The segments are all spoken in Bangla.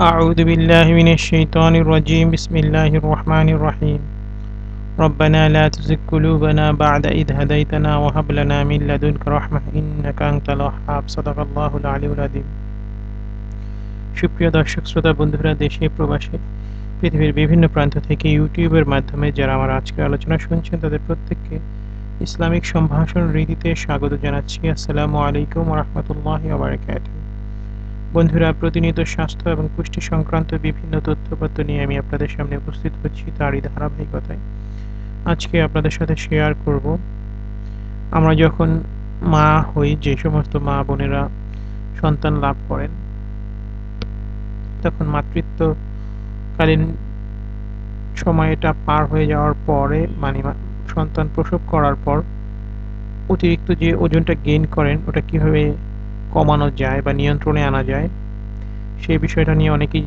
أعوذ بالله من الشيطان الرجيم بسم الله الرحمن الرحيم ربنا لا تزغ قلوبنا بعد إذ هديتنا وهب لنا من لدنك رحمة إنك أنت الوهاب صدق الله العلي العظيم সুপ্রিয় দর্শক শ্রোতা বন্ধুরা দেশে প্রবাসে পৃথিবীর বিভিন্ন প্রান্ত থেকে ইউটিউবের মাধ্যমে যারা আমার আজকের আলোচনা শুনছেন তাদের প্রত্যেককে ইসলামিক সম্ভাষণ রীতিতে স্বাগত জানাচ্ছি আসসালামু আলাইকুম রহমতুল্লাহ বারাকাতুহু বন্ধুরা, প্রতিনিয়ত স্বাস্থ্য এবং পুষ্টি সংক্রান্ত বিভিন্ন তথ্যপত্র নিয়ে আমি আপনাদের সামনে উপস্থিত হচ্ছি তারই ধারাবাহিকতায়। আজকে আপনাদের সাথে শেয়ার করব। আমরা যখন মা হই, যে সমস্ত মা বোনেরা সন্তান লাভ করেন, তখন মাতৃত্বকালীন সময়টা পার হয়ে যাওয়ার পরে মানে সন্তান প্রসব করার পর অতিরিক্ত যে ওজনটা গেইন করেন, ওটা কীভাবে কমানো যায় বা নিয়ন্ত্রণে আনা যায়, সেই বিষয়টা নিয়ে অনেকেই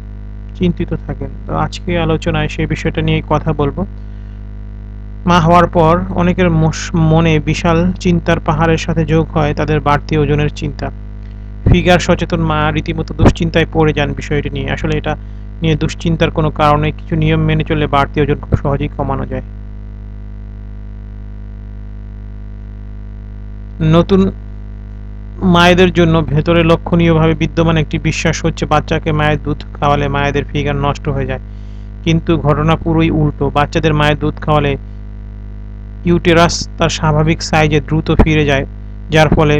চিন্তিত থাকেন। তো আজকে আলোচনায় সেই বিষয়টা নিয়ে কথা বলব। মা হওয়ার পর অনেকের মনে বিশাল চিন্তার পাহাড়ের সাথে যোগ হয় তাদের বাড়তি ওজনের চিন্তা। ফিগার সচেতন মা রীতিমতো দুশ্চিন্তায় পড়ে যান বিষয়টি নিয়ে। আসলে এটা নিয়ে দুশ্চিন্তার কোনো কারণে কিছু নিয়ম মেনে চললে বাড়তি ওজন খুব সহজেই কমানো যায়। নতুন মায়েদের জন্য ভেতরে লক্ষণীয়ভাবে বিদ্যমান একটি বিশ্বাস হচ্ছে, বাচ্চাকে মায়ের দুধ খাওয়ালে মায়েদের ফিগার নষ্ট হয়ে যায়। কিন্তু ঘটনা পুরোই উল্টো। বাচ্চাদের মায়ের দুধ খাওয়ালে ইউটেরাস তার স্বাভাবিক সাইজে দ্রুত ফিরে যায়, যার ফলে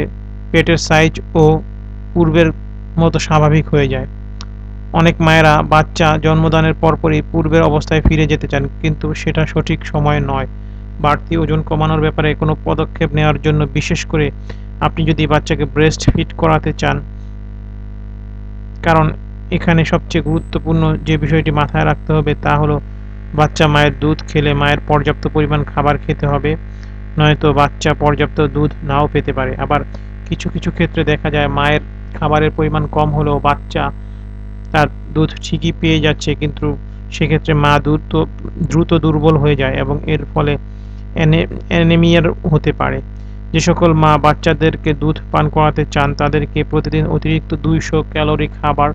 পেটের সাইজ ও পূর্বের মতো স্বাভাবিক হয়ে যায়। অনেক মায়েরা বাচ্চা জন্মদানের পরপরই পূর্বের অবস্থায় ফিরে যেতে চান, কিন্তু সেটা সঠিক সময় নয়। বাড়তি ওজন কমানোর ব্যাপারে কোনো পদক্ষেপ নেওয়ার জন্য বিশেষ করে আপনি যদি বাচ্চাকে ব্রেস্ট ফিট করাতে চান, কারণ এখানে সবচেয়ে গুরুত্বপূর্ণ যে বিষয়টি মাথায় রাখতে হবে তা হলো বাচ্চা মায়ের দুধ খেলে মায়ের পর্যাপ্ত পরিমাণ খাবার খেতে হবে, নয়তো বাচ্চা পর্যাপ্ত দুধ নাও পেতে পারে। আবার কিছু কিছু ক্ষেত্রে দেখা যায় মায়ের খাবারের পরিমাণ কম হলেও বাচ্চা তার দুধ ঠিকই পেয়ে যাচ্ছে, কিন্তু সেক্ষেত্রে মা দ্রুত দ্রুত দুর্বল হয়ে যায় এবং এর ফলে অ্যানেমিয়ার হতে পারে। যে সকল মা বাচ্চাদেরকে দুধ পান করাতে চান, তাদেরকে প্রতিদিন অতিরিক্ত দুইশো ক্যালোরি খাবার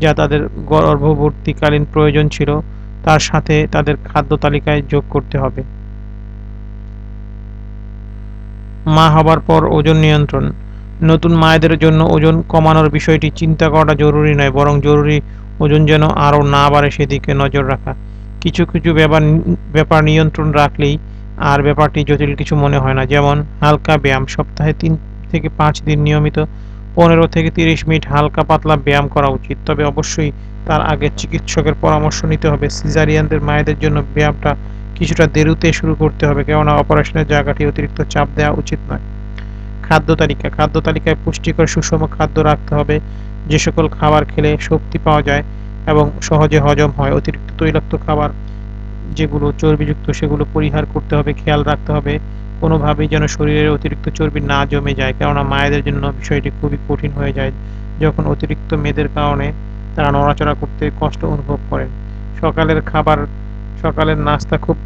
যা তাদের গর্ভবর্তীকালীন প্রয়োজন ছিল, তার সাথে তাদের খাদ্য তালিকায় যোগ করতে হবে। মা হবার পর ওজন নিয়ন্ত্রণ। নতুন মায়েদের জন্য ওজন কমানোর বিষয়টি চিন্তা করাটা জরুরি নয়, বরং জরুরি ওজন যেন আরও না বাড়ে সেদিকে নজর রাখা। কিছু কিছু ব্যাপার ব্যাপার নিয়ন্ত্রণ রাখলেই আর ব্যাপারটি জটিল কিছু মনে হয় না। যেমন, হালকা ব্যায়াম, সপ্তাহে তিন থেকে পাঁচ দিন নিয়মিত পনেরো থেকে তিরিশ মিনিট হালকা পাতলা ব্যায়াম করা উচিত। তবে অবশ্যই তার আগে চিকিৎসকের পরামর্শ নিতে হবে। সিজারিয়ানদের মায়েদের জন্য ব্যায়ামটা কিছুটা দেরিতে শুরু করতে হবে, কেননা অপারেশনের জায়গাটি অতিরিক্ত চাপ দেওয়া উচিত নয়। খাদ্য তালিকা, খাদ্য তালিকায় পুষ্টিকর সুষম খাদ্য রাখতে হবে। যে সকল খাবার খেলে শক্তি পাওয়া যায় এবং সহজে হজম হয়। অতিরিক্ত তৈলাক্ত খাবার যেগুলো চর্বিযুক্ত, সেগুলো পরিহার করতে হবে, খেয়াল রাখতে হবে। কোনোভাবেই যেন শরীরে অতিরিক্ত চর্বি না জমে যায়, কেননা মায়েদের জন্য বিষয়টি খুবই কঠিন হয়ে যায়, যখন অতিরিক্ত মেদের কারণে তারা নড়াচড়া করতে কষ্ট অনুভব করেন। সকালের খাবার, সকালের নাস্তা খুব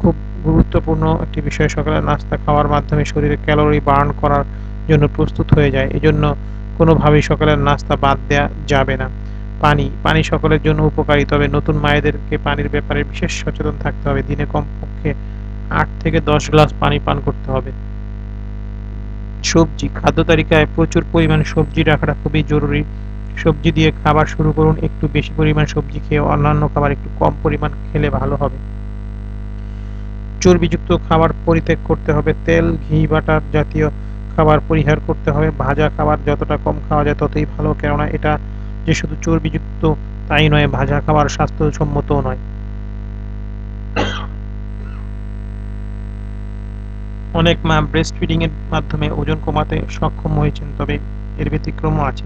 খুব গুরুত্বপূর্ণ একটি বিষয়। সকালের নাস্তা খাওয়ার মাধ্যমে শরীরে ক্যালোরি বার্ন করার জন্য প্রস্তুত হয়ে যায়। এজন্য কোনোভাবেই সকালের নাস্তা বাদ দেওয়া যাবে না। পানি পানি সকলের জন্য উপকারী, তবে নতুন মায়েদেরকে পানির ব্যাপারে বিশেষ সচেতন থাকতে হবে। দিনে কমপক্ষে আট থেকে দশ গ্লাস পানি পান করতে হবে। সবজি, খাদ্য তালিকায় প্রচুর পরিমাণ সবজি রাখাটা খুবই জরুরি। সবজি দিয়ে খাবার শুরু করুন, একটু বেশি পরিমাণ সবজি খেয়ে অন্যান্য খাবার একটু কম পরিমাণ খেলে ভালো হবে। চর্বিযুক্ত খাবার পরিত্যাগ করতে হবে। তেল, ঘি, বাটার জাতীয় খাবার পরিহার করতে হবে। ভাজা খাবার যতটা কম খাওয়া যায় ততই ভালো, কেননা এটা যে শুধু চর্বিযুক্ত, তাই নয়, ভাজা খাবার স্বাস্থ্যসম্মতও নয়। অনেক মা ব্রেস্ট ফিডিং এর মাধ্যমে ওজন কমাতে সক্ষম হয়েছেন, তবে এর ব্যতিক্রমও আছে।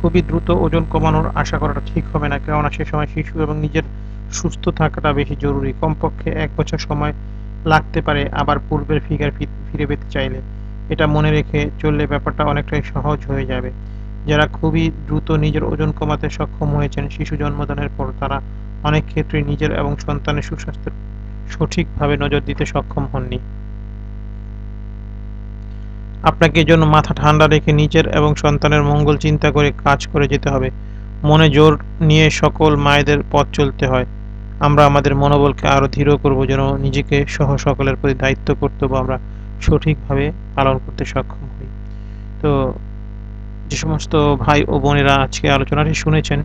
খুবই দ্রুত ওজন কমানোর আশা করাটা ঠিক হবে না, কেননা সে সময় শিশু এবং নিজের সুস্থ থাকাটা বেশি জরুরি। কমপক্ষে এক বছর সময় লাগতে পারে আবার পূর্বের ফিগার ফিরে পেতে চাইলে। এটা মনে রেখে চললে ব্যাপারটা অনেকটাই সহজ হয়ে যাবে। যারা খুবই দ্রুত নিজের ওজন কমাতে সক্ষম হয়েছেন, শিশু জন্মদানের পর তারা অনেক ক্ষেত্রে নিজের এবং সন্তানের সুস্বাস্থ্যের সঠিকভাবে নজর দিতে সক্ষম হননি। আপনাকে এজন্য মাথা ঠান্ডা রেখে নিজের এবং সন্তানের মঙ্গল চিন্তা করে কাজ করে যেতে হবে। মনে জোর নিয়ে সকল মায়েদের পথ চলতে হয়। আমরা আমাদের মনোবলকে আরও দৃঢ় করব যেন নিজেকে সহ সকলের প্রতি দায়িত্ব কর্তব্য আমরা সঠিকভাবে পালন করতে সক্ষম হই। তো সমস্ত ভাই ও বোনেরা আজকে আলোচনাটি শুনেছেন।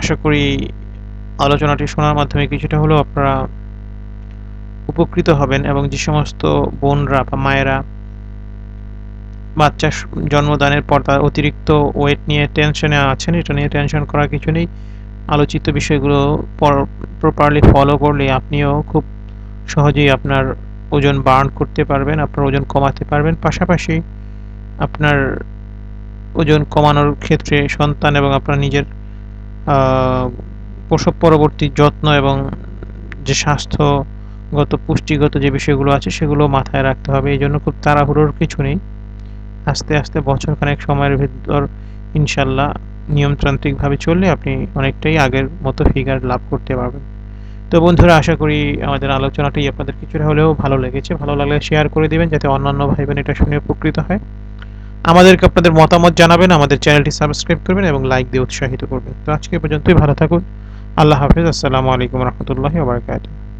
আশা করি আলোচনাটি শোনার মাধ্যমে কিছুটা হলেও আপনারা উপকৃত হবেন এবং যে সমস্ত বোনরা বা মায়েরা বাচ্চা জন্মদানের পর তার অতিরিক্ত ওয়েট নিয়ে টেনশনে আছেন, এটা নিয়ে টেনশন করার কিছু নেই। আলোচিত বিষয়গুলো প্রপারলি ফলো করলে আপনিও খুব সহজেই আপনার ওজন বার্ন করতে পারবেন, আপনার ওজন কমাতে পারবেন। পাশাপাশি আপনার ওজন কমানোর ক্ষেত্রে সন্তান এবং আপনার নিজের প্রসব পরবর্তী যত্ন এবং যে স্বাস্থ্যগত, পুষ্টিগত যে বিষয়গুলো আছে সেগুলো মাথায় রাখতে হবে। এই জন্য খুব তাড়াহুড়োর কিছু নেই। আস্তে আস্তে বছর খানেক সময়ের ভিতর ইনশাল্লাহ নিয়মতান্ত্রিকভাবে চললে আপনি অনেকটাই আগের মতো ফিগার লাভ করতে পারবেন। তো বন্ধুরা, আশা করি আমাদের আলোচনাটি আপনাদের কিছুটা হলেও ভালো লেগেছে। ভালো লাগলে শেয়ার করে দিবেন যাতে অন্যান্য ভাই বোন এটা শুনে উপকৃত হয়। আমাদেরকে আপনাদের মতামত জানাবেন, আমাদের চ্যানেলটি সাবস্ক্রাইব করবেন এবং লাইক দিয়ে উৎসাহিত করবেন। তো আজকে পর্যন্তই, ভালো থাকুন। আল্লাহ হাফিজ, আসসালামু আলাইকুম রহমতুল্লাহ বারাকাতুহু।